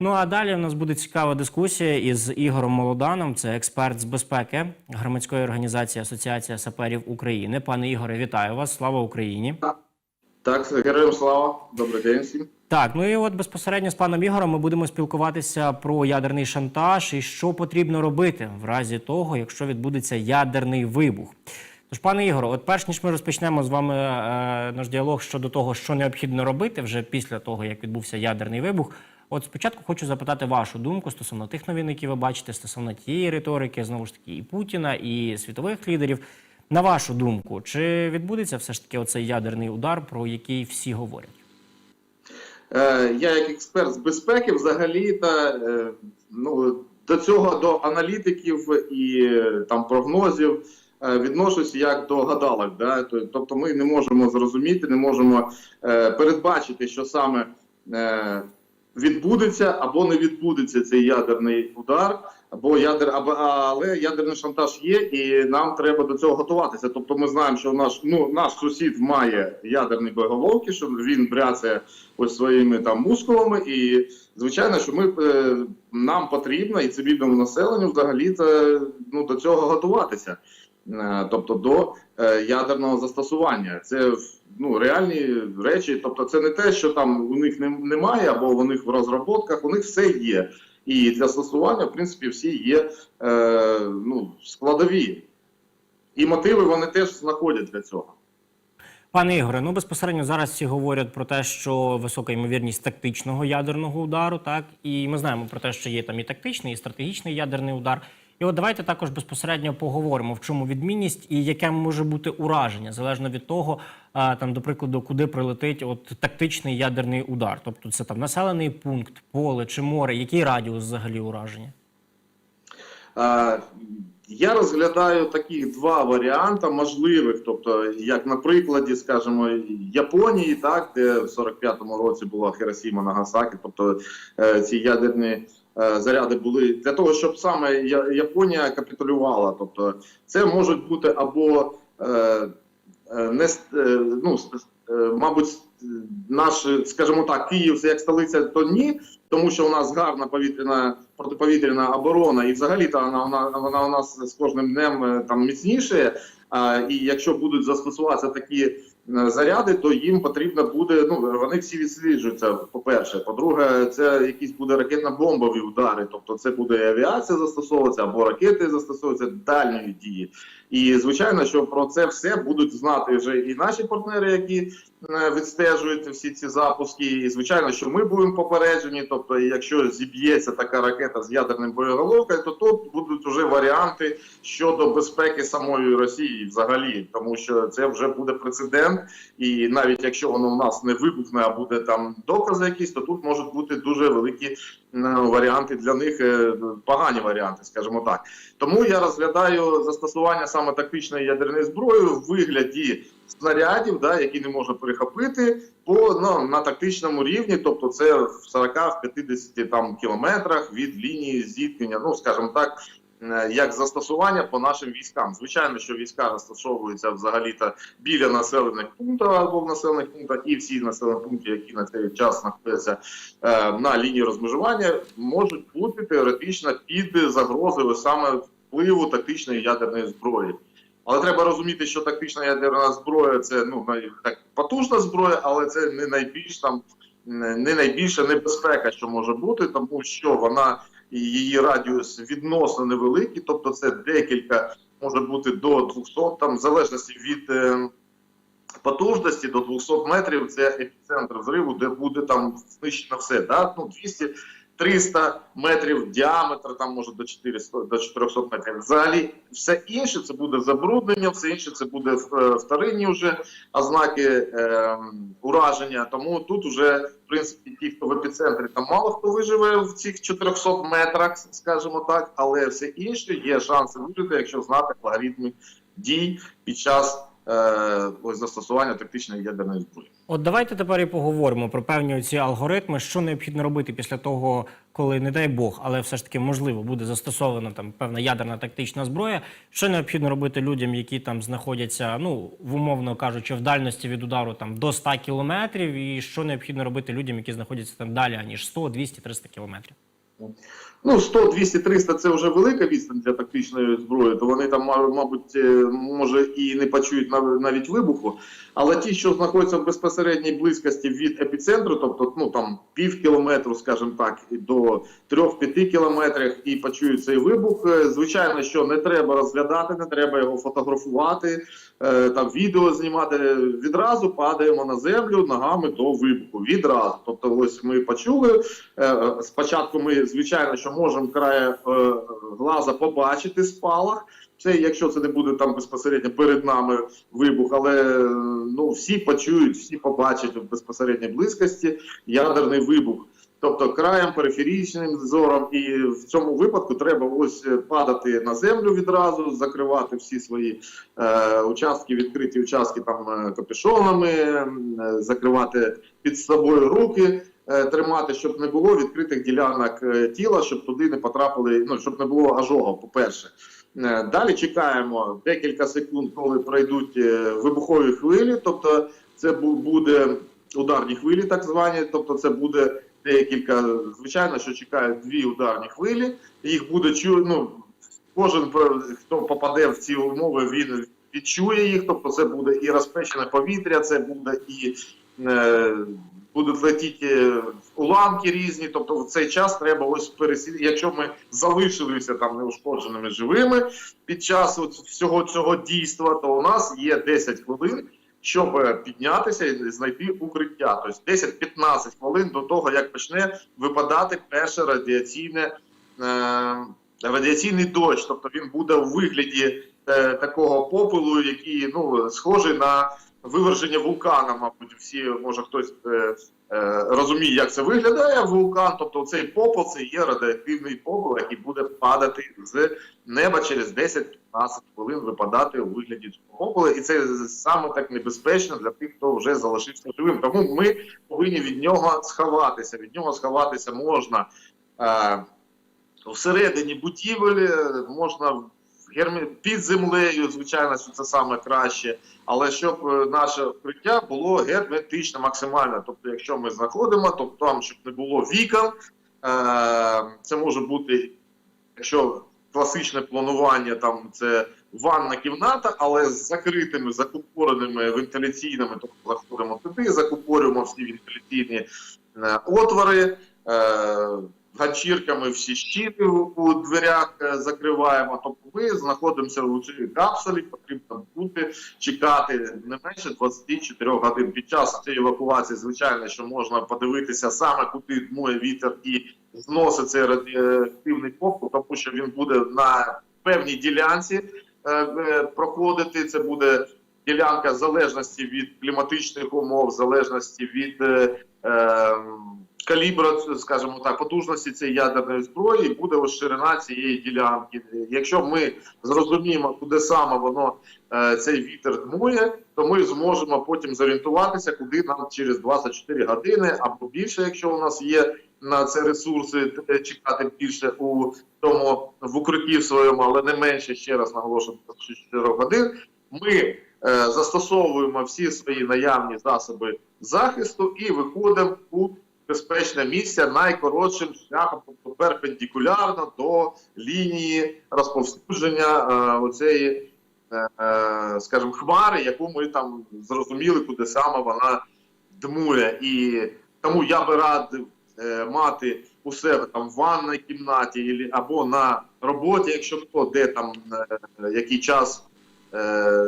Ну а далі у нас буде цікава дискусія із Ігорем Молоданом. Це експерт з безпеки громадської організації Асоціація саперів України. Пане Ігоре, вітаю вас! Слава Україні! Так, героям слава, добрий день всім. Так, ну і от безпосередньо з паном Ігорем ми будемо спілкуватися про ядерний шантаж і що потрібно робити в разі того, якщо відбудеться ядерний вибух. Тож, пане Ігоре, от перш ніж ми розпочнемо з вами е, наш діалог щодо того, що необхідно робити вже після того, як відбувся ядерний вибух. От спочатку хочу запитати вашу думку стосовно тих новин, які ви бачите, стосовно тієї риторики, знову ж таки, і Путіна, і світових лідерів. На вашу думку, чи відбудеться все ж таки оцей ядерний удар, про який всі говорять? Е, я як експерт з безпеки взагалі та е, ну, до цього до аналітиків і там прогнозів е, відношусь як до гадалок. Да? Тобто ми не можемо зрозуміти, не можемо передбачити, що саме відбудеться або не відбудеться цей ядерний удар. Або ядер, або але ядерний шантаж є, і нам треба до цього готуватися. Тобто, ми знаємо, що наш ну наш сусід має ядерні боєголовки, що він бряцає ось своїми там мускулами. І звичайно, що ми е, нам потрібно і цивільному населенню взагалі це ну до цього готуватися. Е, тобто до е, ядерного застосування. Це ну реальні речі. Тобто, це не те, що там у них немає, або у них в розробках, у них все є. І для застосування, в принципі, всі є е, ну, складові. І мотиви вони теж знаходять для цього. Пане Ігоре, ну безпосередньо зараз всі говорять про те, що висока ймовірність тактичного ядерного удару, так і ми знаємо про те, що є там і тактичний, і стратегічний ядерний удар. І от давайте також безпосередньо поговоримо, в чому відмінність і яке може бути ураження, залежно від того, там, до прикладу, куди прилетить от тактичний ядерний удар. Тобто це там населений пункт, поле чи море, який радіус взагалі ураження? Я розглядаю такі два варіанти можливих. Тобто, як на прикладі, скажімо, Японії, так де в 45-му році була Хіросіма Нагасакі, тобто е, ці ядерні заряди були для того, щоб саме Японія капітулювала. Тобто, це можуть бути або е, е, не е, ну, е, мабуть, наш, скажімо так, Київ як столиця, то ні, тому що у нас гарна повітряна протиповітряна оборона, і взагалі та вона, вона, вона у нас з кожним днем е, там міцніше. А, і якщо будуть застосуватися такі е, заряди, то їм потрібно буде. Ну вони всі відсліджуються. По перше, по-друге, це якісь буде ракетно-бомбові удари, тобто це буде авіація застосовуватися або ракети застосовуються дальньої дії. І звичайно, що про це все будуть знати вже і наші партнери, які е, відстежують всі ці запуски. І звичайно, що ми будемо попереджені. Тобто, якщо зіб'ється така ракета з ядерним боєголовкою, то тут будуть вже варіанти щодо безпеки самої Росії, взагалі, тому що це вже буде прецедент. І навіть якщо воно в нас не вибухне, а буде там докази якісь, то тут можуть бути дуже великі варіанти для них, е, погані варіанти, скажімо так. Тому я розглядаю застосування саме тактичної ядерної зброї в вигляді снарядів, да, які не можна перехопити по ну, на тактичному рівні, тобто це в 40-50 там кілометрах від лінії зіткнення, ну скажімо так. Е, Як застосування по нашим військам, звичайно, що війська застосовуються взагалі-то біля населених пунктів або в населених пунктах, і всі населені пункти, які на цей час знаходяться е, на лінії розмежування, можуть бути теоретично під загрозою саме впливу тактичної ядерної зброї. Але треба розуміти, що тактична ядерна зброя це ну так потужна зброя, але це не найбільш там не найбільша небезпека, що може бути, тому що вона її радіус відносно невеликий, тобто це декілька може бути до 200, там в залежності від е, потужності до 200 метрів. Це епіцентр взриву, де буде там знищено все. Да? Ну 200 300 метрів діаметр, там може до 400, до 400 метрів. Взагалі, все інше це буде забруднення, все інше це буде е, вторинні вже ознаки е, ураження. Тому тут вже в принципі ті, хто в епіцентрі, там мало хто виживе в цих 400 метрах, скажімо так, але все інше є шанси вижити, якщо знати алгоритми дій під час е, ось застосування тактичної ядерної зброї. От давайте тепер і поговоримо про певні ці алгоритми, що необхідно робити після того, коли не дай Бог, але все ж таки можливо буде застосована там певна ядерна тактична зброя. Що необхідно робити людям, які там знаходяться, ну в умовно кажучи, в дальності від удару там до 100 кілометрів, і що необхідно робити людям, які знаходяться там далі аніж 100, 200, 300 кілометрів. Ну, 100, 200, 300 це вже велика відстань для тактичної зброї, то вони там, мабуть, е, може і не почують навіть вибуху. Але ті, що знаходяться в безпосередній близькості від епіцентру, тобто ну там пів кілометру, скажімо так, до 3-5 кілометрів, і почують цей вибух. е, Звичайно, що не треба розглядати, не треба його фотографувати, е, там відео знімати. Відразу падаємо на землю ногами до вибуху. Відразу. Тобто, ось ми почули. Спочатку ми, звичайно, що можемо край е, глаза побачити спалах. Це якщо це не буде там безпосередньо перед нами вибух, але е, ну всі почують, всі побачать в безпосередній близькості ядерний вибух. Тобто краєм, периферічним зором, і в цьому випадку треба ось е, падати на землю відразу, закривати всі свої е, участки, відкриті участки там капюшонами, закривати під собою руки тримати, щоб не було відкритих ділянок е, тіла, щоб туди не потрапили, ну щоб не було ожогу, по-перше. Е, Далі чекаємо декілька секунд, коли пройдуть е, вибухові хвилі, тобто це буде ударні хвилі, так звані, тобто це буде декілька, звичайно, що чекають дві ударні хвилі, їх буде ну, кожен, хто попаде в ці умови, він відчує їх, тобто це буде і розпечене повітря, це буде і е, будуть летіти уламки різні. Тобто в цей час треба ось пересіти. Якщо ми залишилися там неушкодженими живими під час от всього цього дійства, то у нас є 10 хвилин. Щоб е, піднятися і знайти укриття, тобто 10-15 хвилин до того, як почне випадати перше радіаційне е, радіаційний дощ, тобто він буде у вигляді е, такого попелу, який ну схожий на виверження вулкана. Мабуть, всі може хтось е, е, розуміє, як це виглядає вулкан. Тобто, цей попел це є радіоактивний попел, який буде падати з неба через 10-15 хвилин випадати у вигляді цього попелу. І це саме так небезпечно для тих, хто вже залишився живим. Тому ми повинні від нього сховатися. Від нього сховатися можна. Е, всередині будівель, можна. Під землею, звичайно, що це саме краще, але щоб е, наше укриття було герметично максимально. Тобто, якщо ми знаходимо, то там, щоб не було вікон, е, це може бути, якщо класичне планування, там це ванна кімната, але з закритими, закупореними вентиляційними, тобто заходимо туди, закупорюємо всі вентиляційні е, отвори. Ганчірками всі щити у дверях е, закриваємо. Тобто ми знаходимося у цій капсулі, потрібно бути, чекати не менше 24 годин. Під час цієї евакуації, звичайно, що можна подивитися саме куди дмує вітер і зносить цей радіоактивний попел, тому що він буде на певній ділянці е, е, проходити. Це буде ділянка в залежності від кліматичних умов, в залежності від. Калібра, скажімо так, потужності цієї ядерної зброї буде ось ширина цієї ділянки. Якщо ми зрозуміємо, куди саме воно е, цей вітер дмує, то ми зможемо потім зорієнтуватися, куди нам через 24 години або більше, якщо у нас є на це ресурси, е, чекати більше у тому в укритті в своєму, але не менше ще раз наголошую 24 годин. Ми е, застосовуємо всі свої наявні засоби захисту і виходимо у безпечне місце найкоротшим шляхом, перпендикулярно до лінії розповсюдження е, оцеї, е, е, скажімо, хмари, яку ми там зрозуміли, куди саме вона дмує. І тому я би радив мати у себе там в ванній кімнаті або на роботі, якщо хто де там який час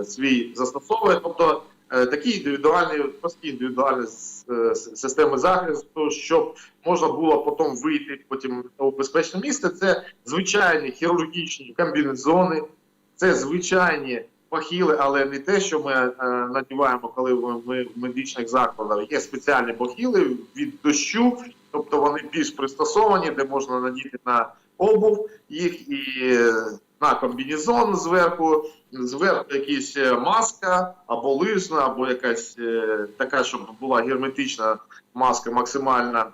свій застосовує. Тобто такі індивідуальні, прості індивідуальні е, системи захисту, щоб можна було потім вийти потім у безпечне місце. Це звичайні хірургічні комбінезони, це звичайні бахіли, але не те, що ми е, надіваємо, коли ми, в медичних закладах. Є спеціальні бахіли від дощу, тобто вони більш пристосовані, де можна надіти на обув їх і е, на комбінезон зверху, зверху якась е, маска або лижна, або якась е, така, щоб була герметична маска максимальна.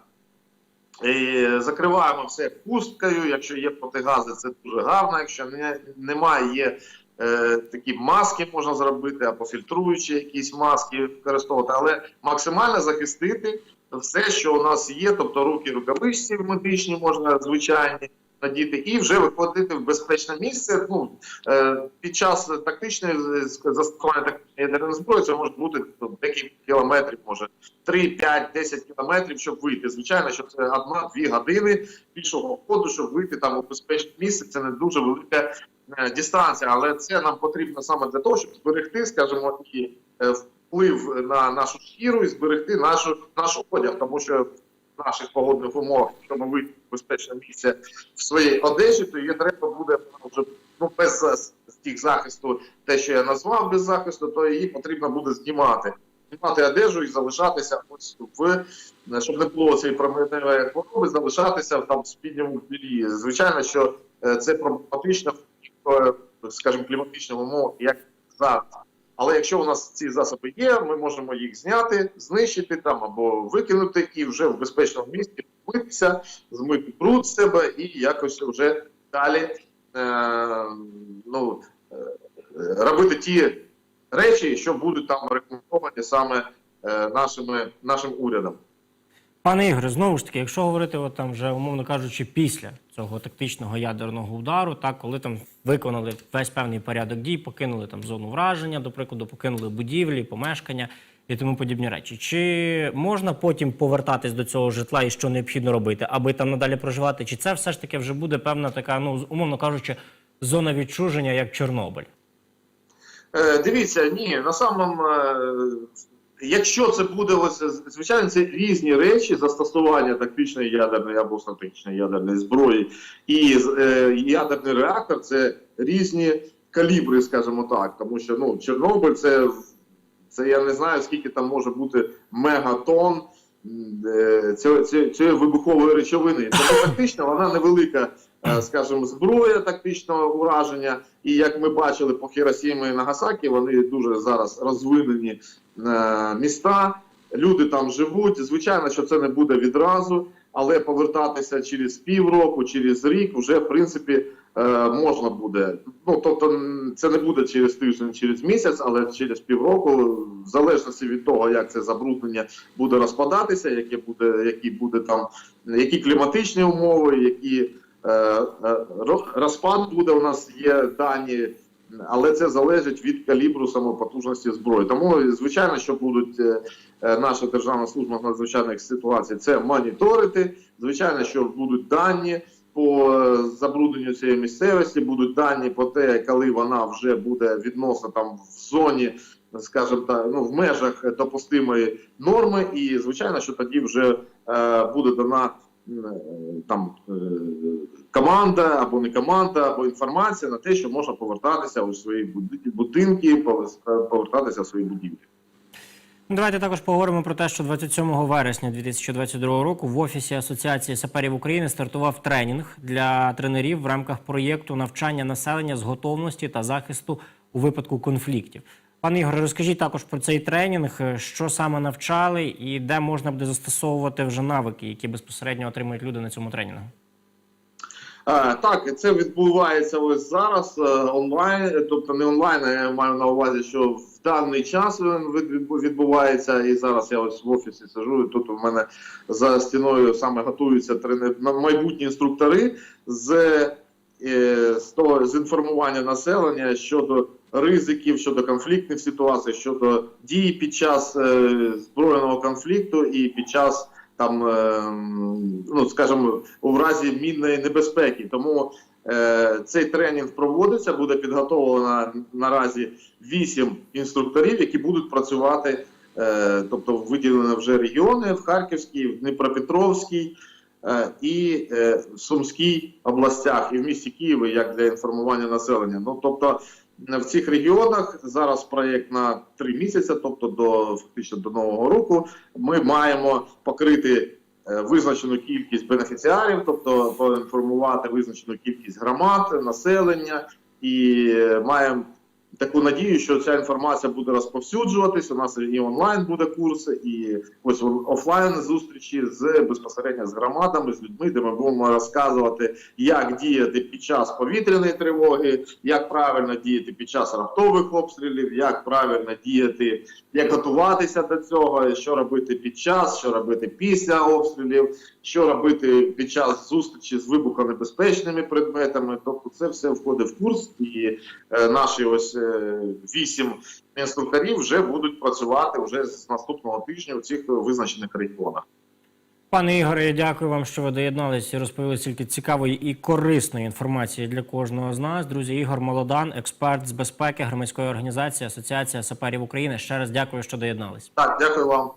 І закриваємо все хусткою. Якщо є протигази, це дуже гарно. Якщо не, немає, є е, такі маски можна зробити, або фільтруючі якісь маски використовувати, але максимально захистити все, що у нас є, тобто руки, рукавичці медичні можна звичайні надіти, і вже виходити в безпечне місце. Ну е, під час тактичної застосування тактичної ядерної зброї це може бути ну, декілька кілометрів, може 3, 5, 10 кілометрів, щоб вийти. Звичайно, що це одна-дві години пішого ходу, щоб вийти там у безпечне місце. Це не дуже велика е, дистанція, але це нам потрібно саме для того, щоб зберегти, скажімо, і е, вплив на нашу шкіру і зберегти нашу наш одяг, тому що наших погодних умовах, якщо ми в безпечне місце в своїй одежі, то її треба буде ну, вже ну без тих захисту, те, що я назвав без захисту, то її потрібно буде знімати. Знімати одежу і залишатися ось в щоб не було цієї променевої хвороби, залишатися там в спідньому білі. Звичайно, що е, це проблематично е, скажімо, кліматичних умовах, як зараз. Але якщо у нас ці засоби є, ми можемо їх зняти, знищити там або викинути і вже в безпечному місці вмитися, змити бруд з себе і якось вже далі е, ну, е, робити ті речі, що будуть там рекомендовані саме е, нашими, нашим урядом. Пане Ігоре, знову ж таки, якщо говорити, от там вже умовно кажучи, після цього тактичного ядерного удару, так коли там виконали весь певний порядок дій, покинули там зону враження, до прикладу, покинули будівлі, помешкання і тому подібні речі. Чи можна потім повертатись до цього житла і що необхідно робити, аби там надалі проживати? Чи це все ж таки вже буде певна така, ну умовно кажучи, зона відчуження, як Чорнобиль? Е, дивіться, ні, на самому, е, якщо це буде ось, звичайно, це різні речі застосування тактичної ядерної або стратегічної ядерної зброї, і е, ядерний реактор це різні калібри, скажімо так. Тому що ну, Чорнобиль це, це я не знаю, скільки там може бути мегатон. е, цієї- вибухової речовини. Тому фактично вона невелика, скажімо, зброя тактичного ураження. І як ми бачили по Хіросімі і Нагасакі, вони дуже зараз розвинені е, міста. Люди там живуть. Звичайно, що це не буде відразу, але повертатися через півроку, через рік вже в принципі е, можна буде. Ну тобто, це не буде через тиждень, через місяць, але через півроку, в залежності від того, як це забруднення буде розпадатися, яке буде, які буде там, які кліматичні умови, які е, е, розпад буде. У нас є дані. Але це залежить від калібру самопотужності зброї. Тому, звичайно, що будуть е, е, наша державна служба з надзвичайних ситуацій це моніторити. Звичайно, що будуть дані по е, забрудненню цієї місцевості, будуть дані по те, коли вона вже буде відносно там в зоні, скажімо так, ну в межах допустимої норми, і звичайно, що тоді вже е, буде дана е, там е, команда або не команда, або інформація на те, що можна повертатися у свої будинки, повер- повертатися в свої будівлі. Ну, Давайте також поговоримо про те, що 27 вересня 2022 року в офісі Асоціації саперів України стартував тренінг для тренерів в рамках проєкту навчання населення з готовності та захисту у випадку конфліктів. Пане Ігоре, розкажіть також про цей тренінг, е, що саме навчали і де можна буде застосовувати вже навики, які безпосередньо отримують люди на цьому тренінгу. Е, Так, це відбувається ось зараз е, онлайн, тобто не онлайн, а я маю на увазі, що в даний час він відбувається, і зараз я ось в офісі сижу. і Тут у мене за стіною саме готуються тренер, на- майбутні інструктори з, з, з інформування населення щодо ризиків, щодо конфліктних ситуацій, щодо дій під час е, збройного конфлікту і під час там, е, ну скажімо, у разі мінної небезпеки. Тому е, цей тренінг проводиться, буде підготовлено наразі вісім інструкторів, які будуть працювати, е, тобто виділені вже регіони в Харківській, в Дніпропетровській. е, І е, в Сумській областях і в місті Києві як для інформування населення. Ну тобто в цих регіонах. Зараз проєкт на три місяці, тобто до фактично до нового року, ми маємо покрити е, визначену кількість бенефіціарів, тобто поінформувати визначену кількість громад, населення, і е, маємо таку надію, що ця інформація буде розповсюджуватись. У нас і онлайн буде курси, і ось офлайн зустрічі з безпосередньо з громадами, з людьми, де ми будемо розказувати, як діяти під час повітряної тривоги, як правильно діяти під час раптових обстрілів, як правильно діяти, як готуватися до цього, що робити під час, що робити після обстрілів, що робити під час зустрічі з вибухонебезпечними предметами. Тобто, це все входить в курс, і е, наші ось е, вісім інструкторів вже будуть працювати вже з наступного тижня у цих визначених регіонах. Пане Ігоре, я дякую вам, що ви доєдналися і розповіли стільки цікавої і корисної інформації для кожного з нас. Друзі, Ігор Молодан, експерт з безпеки громадської організації Асоціація саперів України. Ще раз дякую, що доєдналися. Так, дякую вам.